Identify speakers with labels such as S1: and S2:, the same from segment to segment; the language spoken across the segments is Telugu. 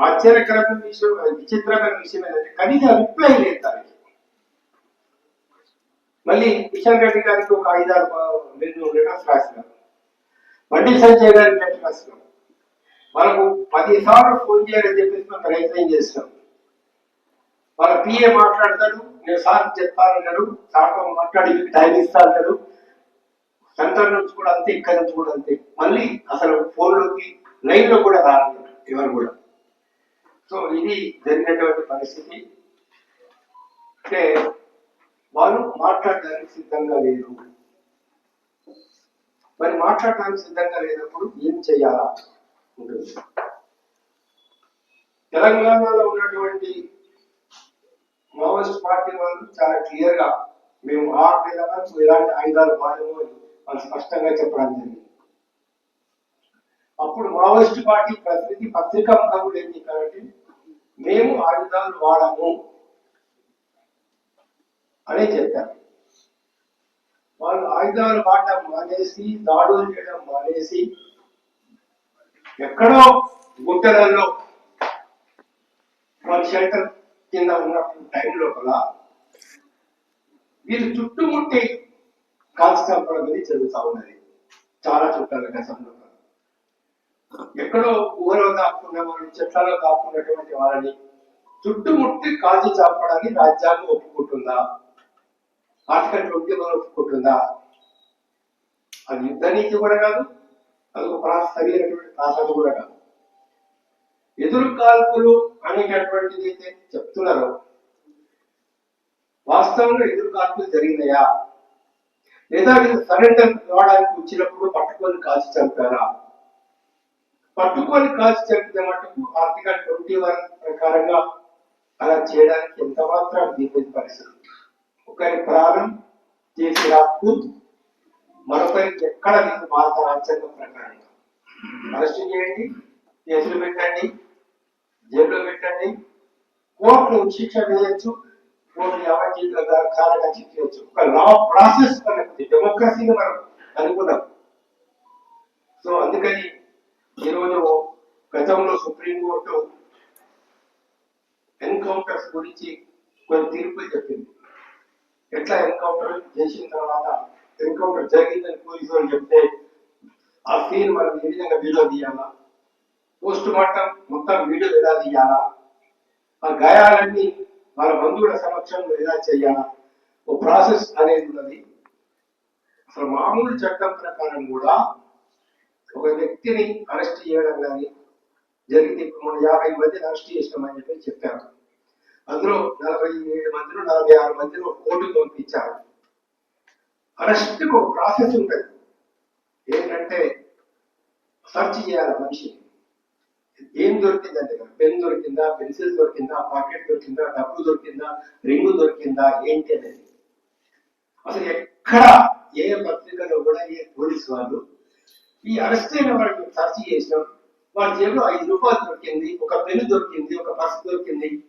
S1: ఆశ్చర్యకరమైన విషయం విచిత్రమైన విషయం ఏంటంటే కనీసం రిప్లై లేదు దానికి మళ్ళీ కిషన్ రెడ్డి గారికి ఒక ఐదారు ప- రెండు లెటర్స్ రాసినారు. బండి సంజయ్ గారికి లెటర్ రాసినాం మనకు పదిసార్లు ఫోన్ చేయాలని చెప్పేసి మనం ప్రయత్నం చేసినాం. వాళ్ళ పిఏ మాట్లాడతాడు నేను సార్ చెప్తానన్నాడు సార్తో మాట్లాడి మీకు టైం ఇస్తా సెంటర్ నుంచి కూడా అంతే ఇక్కడ నుంచి కూడా అంతే. మళ్ళీ అసలు ఫోన్లోకి లైన్లో కూడా రాలేదు ఎవరు కూడా. సో ఇది జరిగినటువంటి పరిస్థితి. అంటే వాళ్ళు మాట్లాడడానికి సిద్ధంగా లేరు. మరి మాట్లాడడానికి సిద్ధంగా లేనప్పుడు ఏం చేయాలా? ఉంటుంది. తెలంగాణలో ఉన్నటువంటి మావోయిస్ట్ పార్టీ వాళ్ళు చాలా క్లియర్గా మేము ఆరు నెలల ఎలాంటి ఆయుధాలు వాడము అని వాళ్ళు స్పష్టంగా చెప్పడం జరిగింది. అప్పుడు మావోయిస్ట్ పార్టీ ప్రతినిధి పత్రికా ముఖములు ఏం చెప్పారంటే మేము ఆయుధాలు వాడము అనే చెప్పారు. వాళ్ళు ఆయుధాలు వాడటం మానేసి దాడులు చేయడం మానేసి ఎక్కడో గుట్టలలో వాళ్ళ షెల్టర్ కింద ఉన్నప్పుడు టైం లోపల వీళ్ళు చుట్టుముట్టి కాల్చి చంపడం అనేది జరుగుతూ ఉన్నది. చాలా చుట్టాల గతంలో ఎక్కడో ఊహలో కాకుండా వాళ్ళని చెట్లలో దాక్కున్నటువంటి వాళ్ళని చుట్టుముట్టి కాల్చి చాపడానికి రాజ్యాంగం ఒప్పుకుంటుందా? ఆర్టికల్ ట్వంటీ వన్ ఒప్పుకుంటుందా? అది యుద్ధ నీతి కూడా కాదు అది ఒక సరైనటువంటి కూడా కాదు. ఎదురు కాల్పులు అనేటటువంటిది అయితే చెప్తున్నారు. వాస్తవంలో ఎదురు కాల్పులు జరిగినాయా? లేదా వీళ్ళు సరెండర్ కావడానికి వచ్చినప్పుడు పట్టుకొని కాల్చి చంపారా? పట్టుకొని కాల్చి చంపితే మటుకు ఆర్టికల్ ట్వంటీ వన్ ప్రకారంగా అలా చేయడానికి ఎంత మాత్రం దీని పరిస్థితి. ఒకరి ప్రాణం చేసి హక్కు మరొకరికి ఎక్కడ లేదు భారత రాజ్యాంగం ప్రకారంగా అరెస్ట్ చేయండి కేసులు పెట్టండి జైల్లో పెట్టండి కోర్టు శిక్ష వేయొచ్చు కోర్టు యావజ్జీవిత కారణంగా శిక్షించవచ్చు ఒక లా ప్రాసెస్ మనకు డెమోక్రసీని మనం అనుకున్నాం సో అందుకని ఈరోజు గతంలో సుప్రీంకోర్టు ఎన్కౌంటర్స్ గురించి కొన్ని తీర్పులు చెప్పింది. ఎట్లా ఎన్కౌంటర్ చేసిన తర్వాత ఎన్కౌంటర్ జరిగిందని పోలీసు వాళ్ళు చెప్తే ఆ సీన్ మనం ఏ విధంగా వీడియో తీయాలా? పోస్ట్ మార్టం మొత్తం వీడియో ఎలా తీయాలా? ఆ గాయాలన్నీ వాళ్ళ బంధువుల సమక్షంలో ఎలా చేయాలా? ఓ ప్రాసెస్ అనేది ఉన్నది. అసలు మామూలు చట్టం ప్రకారం కూడా ఒక వ్యక్తిని అరెస్ట్ చేయడం కానీ జరిగితే ఇప్పుడు మన యాభై మందిని అరెస్ట్ చేసినామని చెప్పి చెప్పారు. అందులో నలభై ఏడు మందిలో నలభై ఆరు మందిలో కోర్టుకు పంపించారు. అరెస్ట్ ప్రాసెస్ ఉంటుంది. ఏంటంటే సర్చ్ చేయాలి మనిషి ఏం దొరికిందంటే పెన్ దొరికిందా పెన్సిల్ దొరికిందా పాకెట్ దొరికిందా డబ్బు దొరికిందా రింగు దొరికిందా ఏంటి అనేది. అసలు ఎక్కడ ఏ పత్రికలో కూడా ఏ పోలీసు వాళ్ళు ఈ అరెస్ట్ అయిన వాళ్ళకి సర్చ్ చేసినాం. వాళ్ళ జేబులో ఐదు రూపాయలు దొరికింది ఒక పెన్ను దొరికింది ఒక పర్సు దొరికింది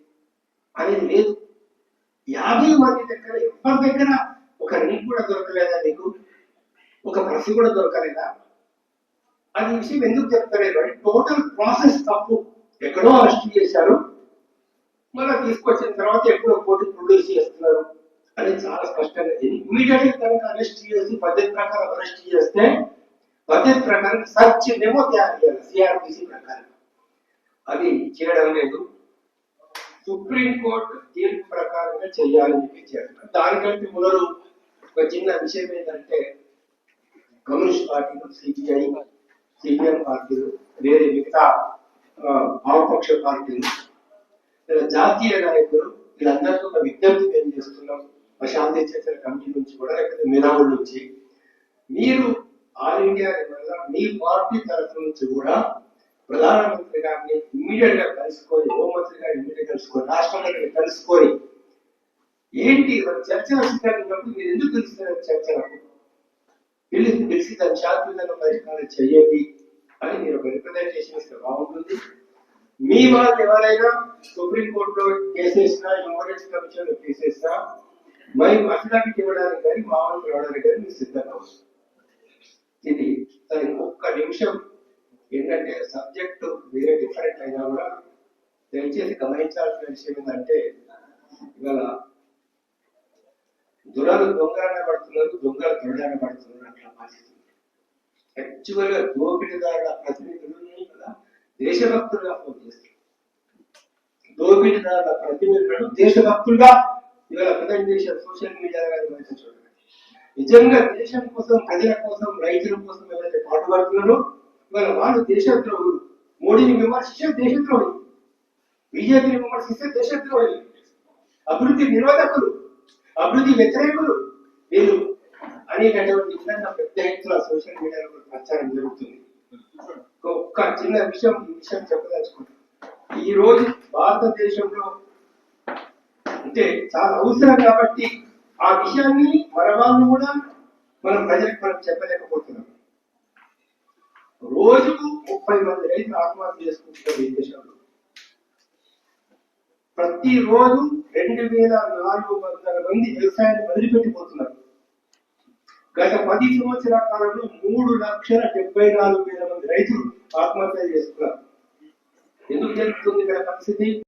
S1: అనేది లేదు. యాభై మంది దగ్గర ఎవరి దగ్గర ఒక రింగ్ కూడా దొరకలేదా నీకు? ఒక పర్సు కూడా దొరకలేదా? అది విషయం ఎందుకు చెప్తలేదు అంటే టోటల్ ప్రాసెస్ తప్పు. ఎక్కడో అరెస్ట్ చేశారు. మళ్ళీ తీసుకొచ్చిన తర్వాత ఎప్పుడో కోర్టు ప్రొడ్యూస్ చేస్తున్నారు అనేది చాలా స్పష్టంగా ఇమీడియట్గా కనుక అరెస్ట్ చేసి పద్ధతి ప్రకారం అరెస్ట్ చేస్తే అదే ప్రకారం సర్చ్ మెమో తయారు చేయాలి సిఆర్పిసి ప్రకారం. అది చేయడం లేదు. సుప్రీంకోర్టు తీర్పు ప్రకారంగా చేయాలని చెప్పి చేస్తున్నారు. దానికంటే మొదలు ఒక చిన్న విషయం ఏంటంటే కమ్యూనిస్ట్ పార్టీలు సిపిఐ సిపిఎం పార్టీలు వేరే మిగతా వామపక్ష పార్టీలు ఇలా జాతీయ నాయకులు వీళ్ళందరికీ ఒక విజ్ఞప్తి ఏం చేస్తున్నాం ప్రశాంతి చేసిన కమిటీ నుంచి కూడా లేకపోతే మిరావుల నుంచి. మీరు ఆల్ ఇండియా లెవెల్లో మీ పార్టీ తరఫు నుంచి కూడా ప్రధానమంత్రి గారిని ఇమ్మీడియట్గా కలుసుకొని హోంమంత్రి గారిని ఇమ్మీడియట్ కలుసుకొని రాష్ట్రంలో కలుసుకొని ఏంటి చర్చ చర్చలు మీరు ఎందుకు పిలుస్తున్నారు చర్చ? పిలిచి పిలిచి దాని శాంతియుతంగా పరిష్కారం చేయండి అని మీరు ఒక రిప్రజెంటేషన్ ఇస్తే బాగుంటుంది. మీ వాళ్ళు ఎవరైనా సుప్రీం కోర్టులో కేసు వేసినా హ్యూమన్ కమిషన్లో కేసు వేసినా మేము ఇవ్వడానికి కానీ మా వాళ్ళు రావడానికి కానీ మీరు సిద్ధంగా వస్తుంది ఇది సరే ఒక్క నిమిషం ఏంటంటే సబ్జెక్ట్ వేరే డిఫరెంట్ అయినా కూడా దయచేసి గమనించాల్సిన విషయం ఏంటంటే ఇవాళ దొరలు దొంగలనే పడుతున్నారు దొంగలు దొరలనే పడుతున్నారు అట్లా పరిస్థితి. యాక్చువల్గా దోపిడీదారుల కదా దేశభక్తులుగా ఫోన్ చేస్తారు దోపిడిదారుల ప్రతినిధులను దేశభక్తులుగా ఇవాళ ప్రజెంట్ చేసే సోషల్ మీడియా చూడండి. నిజంగా దేశం కోసం ప్రజల కోసం రైతుల కోసం ఎవరైతే పాటుపడుతున్నారో ఇవాళ వాళ్ళు దేశద్రోహులు. మోడీని విమర్శించే దేశద్రోహి బీజేపీని విమర్శిస్తే దేశద్రోహి అభివృద్ధి నిరోధకులు అభివృద్ధి వ్యతిరేకులు వీళ్ళు అనేటటువంటి విధంగా పెద్ద ఎత్తున సోషల్ మీడియాలో ప్రచారం జరుగుతుంది ఒక్క చిన్న విషయం ఈ విషయం చెప్పదలుచుకుంటాం ఈ రోజు భారతదేశంలో అంటే చాలా అవసరం కాబట్టి ఆ విషయాన్ని మన వాళ్ళు కూడా మనం ప్రజలకు మనం చెప్పలేకపోతున్నాం రోజుకు ముప్పై మంది రైతులు ఆత్మహత్య చేసుకుంటున్నారు ఈ దేశంలో ప్రతిరోజు రెండు వేల నాలుగు వందల మంది వ్యవసాయాన్ని వదిలిపెట్టిపోతున్నారు. గత పది సంవత్సరాల కాలంలో మూడు లక్షల డెబ్బై నాలుగు వేల మంది రైతులు ఆత్మహత్య చేసుకున్నారు. ఎందుకు జరుగుతుంది ఇక్కడ పరిస్థితి?